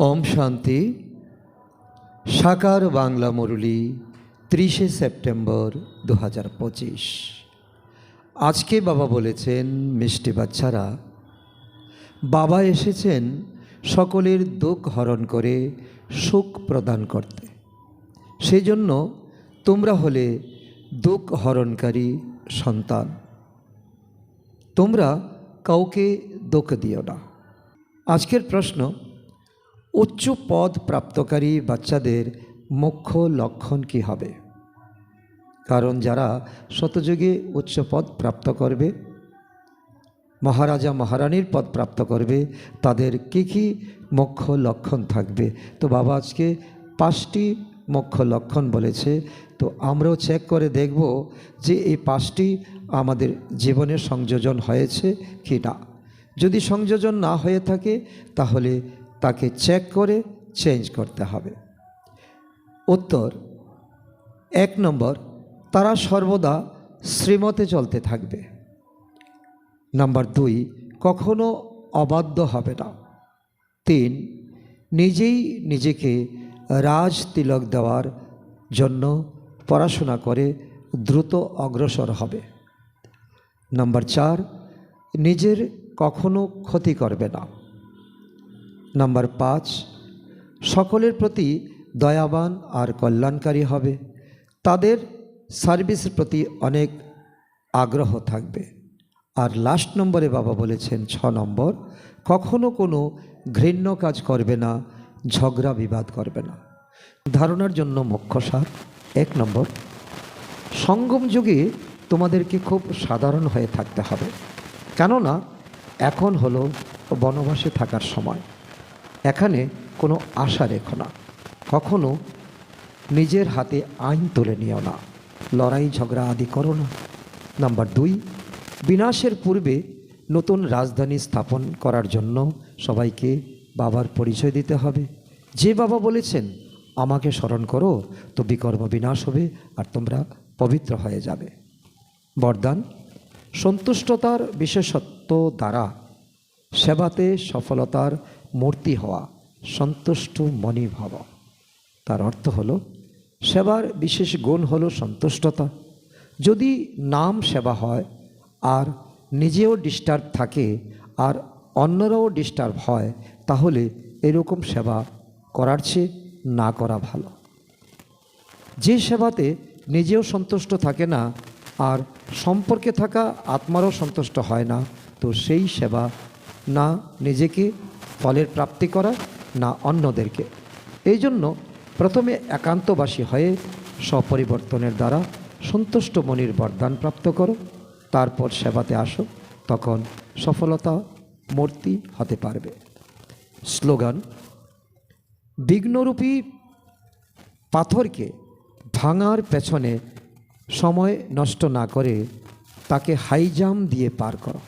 ওম শান্তি। সাকার বাংলা মুরলি, ত্রিশে সেপ্টেম্বর দু হাজার পঁচিশ। আজকে বাবা বলেছেন, মিষ্টি বাচ্চারা, বাবা এসেছেন সকলের দুঃখ হরণ করে সুখ প্রদান করতে। সেই জন্য তোমরা হলে দুঃখ হরণকারী সন্তান। তোমরা কাউকে দুঃখ দিও না। আজকের প্রশ্ন উচ্চ পদ প্রাপ্তকারী বাচ্চাদের মুখ্য লক্ষণ কি হবে? কারণ যারা শতযুগে উচ্চ পদ প্রাপ্ত করবে, মহারাজা মহারানীর পদ প্রাপ্ত করবে, তাদের কী কী মুখ্য লক্ষণ থাকবে? তো বাবা আজকে পাঁচটি মুখ্য লক্ষণ বলেছে, তো আমরাও চেক করে দেখব যে এই পাঁচটি আমাদের জীবনে সংযোজন হয়েছে কি না যদি সংযোজন না হয়ে থাকে, তাহলে তাকে চেক করে চেঞ্জ করতে হবে। উত্তর, এক নম্বর, তারা সর্বদা শ্রীমতে চলতে থাকবে। নাম্বার দুই, কখনো অবাধ্য হবে না। তিন, নিজেই নিজেকে রাজ তিলক দেওয়ার জন্য পড়াশোনা করে দ্রুত অগ্রসর হবে। নাম্বার চার, নিজের কখনো ক্ষতি করবে না। নাম্বার পাঁচ, সকলের প্রতি দয়াবান আর কল্যাণকারী হবে। তাদের সার্ভিসের প্রতি অনেক আগ্রহ থাকবে। আর লাস্ট নম্বরে বাবা বলেছেন, ছ নম্বর, কখনো কোনো ঘৃণ্য কাজ করবে না, ঝগড়া বিবাদ করবে না। ধারণার জন্য মুখ্য সার, এক নম্বর, সঙ্গম যুগে তোমাদেরকে খুব সাধারণ হয়ে থাকতে হবে। কেননা, এখন হলো বনবাসে থাকার সময়। এখানে কোনো আশা রেখো না। কখনো নিজের হাতে আইন তুলে নিও না। লড়াই, ঝগড়া আদি করো না। নাম্বার দুই, বিনাশের পূর্বে নতুন রাজধানী স্থাপন করার জন্য সবাইকে বাবার পরিচয় দিতে হবে। যে বাবা বলেছেন, আমাকে স্মরণ করো, তো বিকর্ম বিনাশ হবে আর তোমরা পবিত্র হয়ে যাবে। বরদান, সন্তুষ্টতার বিশেষত্ব দ্বারা সেবাতে সফলতার মূর্তি হওয়া, সন্তুষ্ট মনি ভাব। তার অর্থ হলো, সেবার বিশেষ গুণ হলো সন্তুষ্টতা। যদি নাম সেবা হয়, আর নিজেও ডিস্টার্ব থাকে, আর অন্যরাও ডিস্টার্ব হয়, তাহলে এরকম সেবা করার চেয়ে না করা ভালো। যে সেবাতে নিজেও সন্তুষ্ট থাকে না, আর সম্পর্কে থাকা আত্মারও সন্তুষ্ট হয় না, তো সেই সেবা না নিজেকে ফলের প্রাপ্তি করা, না অন্যদেরকে। এই জন্য প্রথমে একান্তবাসী হয়ে স্বপরিবর্তনের দ্বারা সন্তুষ্ট মনির বরদান প্রাপ্ত করো, তারপর সেবাতে আসো, তখন সফলতা, মূর্তি হতে পারবে। স্লোগান, বিঘ্নরূপী পাথরকে ভাঙার পেছনে সময় নষ্ট না করে তাকে হাইজাম দিয়ে পার করো।